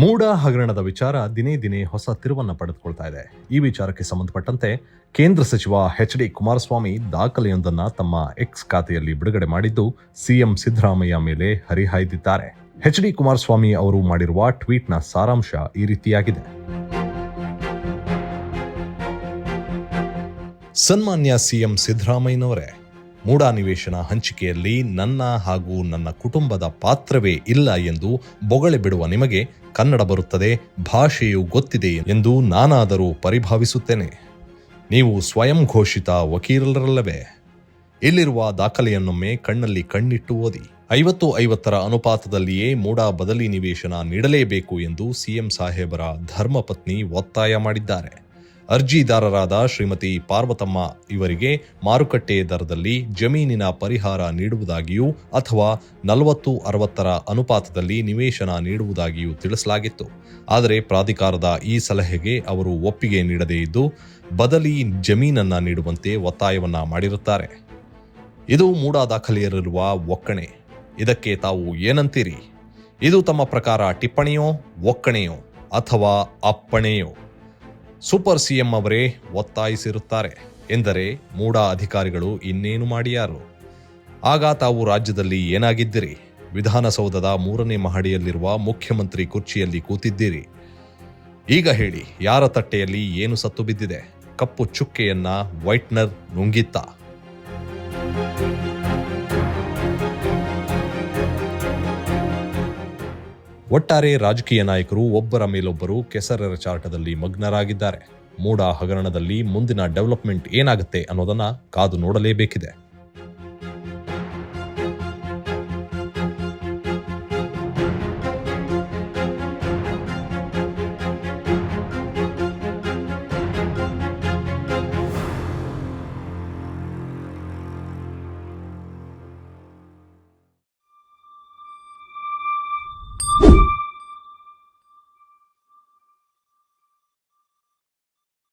ಮೂಡ ಹಗರಣದ ವಿಚಾರ ದಿನೇ ದಿನೇ ಹೊಸ ತಿರುವನ್ನು ಪಡೆದುಕೊಳ್ತಾ ಇದೆ. ಈ ವಿಚಾರಕ್ಕೆ ಸಂಬಂಧಪಟ್ಟಂತೆ ಕೇಂದ್ರ ಸಚಿವ ಎಚ್ ಡಿ ಕುಮಾರಸ್ವಾಮಿ ದಾಖಲೆಯೊಂದನ್ನು ತಮ್ಮ ಎಕ್ಸ್ ಖಾತೆಯಲ್ಲಿ ಬಿಡುಗಡೆ ಮಾಡಿದ್ದು ಸಿಎಂ ಸಿದ್ದರಾಮಯ್ಯ ಮೇಲೆ ಹರಿಹಾಯ್ದಿದ್ದಾರೆ. ಎಚ್ ಡಿ ಕುಮಾರಸ್ವಾಮಿ ಅವರು ಮಾಡಿರುವ ಟ್ವೀಟ್ನ ಸಾರಾಂಶ ಈ ರೀತಿಯಾಗಿದೆ. ಸನ್ಮಾನ್ಯ ಸಿಎಂ ಸಿದ್ದರಾಮಯ್ಯನವರೇ ಮೂಡಾ ನಿವೇಶನ ಹಂಚಿಕೆಯಲ್ಲಿ ನನ್ನ ಹಾಗೂ ನನ್ನ ಕುಟುಂಬದ ಪಾತ್ರವೇ ಇಲ್ಲ ಎಂದು ಬೊಗಳೆ ಬಿಡುವ ನಿಮಗೆ ಕನ್ನಡ ಬರುತ್ತದೆ, ಭಾಷೆಯು ಗೊತ್ತಿದೆ ಎಂದು ನಾನಾದರೂ ಪರಿಭಾವಿಸುತ್ತೇನೆ. ನೀವು ಸ್ವಯಂ ಘೋಷಿತ ವಕೀಲರಲ್ಲವೇ? ಇಲ್ಲಿರುವ ದಾಖಲೆಯನ್ನೊಮ್ಮೆ ಕಣ್ಣಲ್ಲಿ ಕಣ್ಣಿಟ್ಟು ಓದಿ. ಐವತ್ತು ಐವತ್ತರ ಅನುಪಾತದಲ್ಲಿಯೇ ಮೂಡಾ ಬದಲಿ ನಿವೇಶನ ನೀಡಲೇಬೇಕು ಎಂದು ಸಿಎಂ ಸಾಹೇಬರ ಧರ್ಮಪತ್ನಿ ಒತ್ತಾಯ ಮಾಡಿದ್ದಾರೆ. ಅರ್ಜಿದಾರರಾದ ಶ್ರೀಮತಿ ಪಾರ್ವತಮ್ಮ ಇವರಿಗೆ ಮಾರುಕಟ್ಟೆ ದರದಲ್ಲಿ ಜಮೀನಿನ ಪರಿಹಾರ ನೀಡುವುದಾಗಿಯೂ ಅಥವಾ ನಲವತ್ತು ಅರವತ್ತರ ಅನುಪಾತದಲ್ಲಿ ನಿವೇಶನ ನೀಡುವುದಾಗಿಯೂ ತಿಳಿಸಲಾಗಿತ್ತು. ಆದರೆ ಪ್ರಾಧಿಕಾರದ ಈ ಸಲಹೆಗೆ ಅವರು ಒಪ್ಪಿಗೆ ನೀಡದೇ ಇದ್ದು, ಬದಲಿ ಜಮೀನನ್ನು ನೀಡುವಂತೆ ಒತ್ತಾಯವನ್ನ ಮಾಡಿರುತ್ತಾರೆ. ಇದು ಮೂಡಾ ದಾಖಲೆಯಲ್ಲಿರುವ ಒಕ್ಕಣೆ. ಇದಕ್ಕೆ ತಾವು ಏನಂತೀರಿ? ಇದು ತಮ್ಮ ಪ್ರಕಾರ ಟಿಪ್ಪಣಿಯೋ, ಒಕ್ಕಣೆಯೋ ಅಥವಾ ಅಪ್ಪಣೆಯೋ? ಸೂಪರ್ ಸಿಎಂ ಅವರೇ ಒತ್ತಾಯಿಸಿರುತ್ತಾರೆ ಎಂದರೆ ಮೂಡಾ ಅಧಿಕಾರಿಗಳು ಇನ್ನೇನು ಮಾಡಿಯಾರು? ಆಗ ತಾವು ರಾಜ್ಯದಲ್ಲಿ ಏನಾಗಿದ್ದಿರಿ? ವಿಧಾನಸೌಧದ ಮೂರನೇ ಮಹಡಿಯಲ್ಲಿರುವ ಮುಖ್ಯಮಂತ್ರಿ ಕುರ್ಚಿಯಲ್ಲಿ ಕೂತಿದ್ದೀರಿ. ಈಗ ಹೇಳಿ, ಯಾರ ತಟ್ಟೆಯಲ್ಲಿ ಏನು ಸತ್ತು ಬಿದ್ದಿದೆ? ಕಪ್ಪು ಚುಕ್ಕೆಯನ್ನ ವೈಟ್ನರ್ ನುಂಗಿತ್ತ? ಒಟ್ಟಾರೆ ರಾಜಕೀಯ ನಾಯಕರು, ಒಬ್ಬರ ಮೇಲೊಬ್ಬರು ಕೆಸರರ ಚಾರ್ಟದಲ್ಲಿ ಮಗ್ನರಾಗಿದ್ದಾರೆ. ಮೂಡ ಹಗರಣದಲ್ಲಿ ಮುಂದಿನ ಡೆವಲಪ್ಮೆಂಟ್ ಏನಾಗುತ್ತೆ ಅನ್ನೋದನ್ನ ಕಾದು ನೋಡಲೇಬೇಕಿದೆ.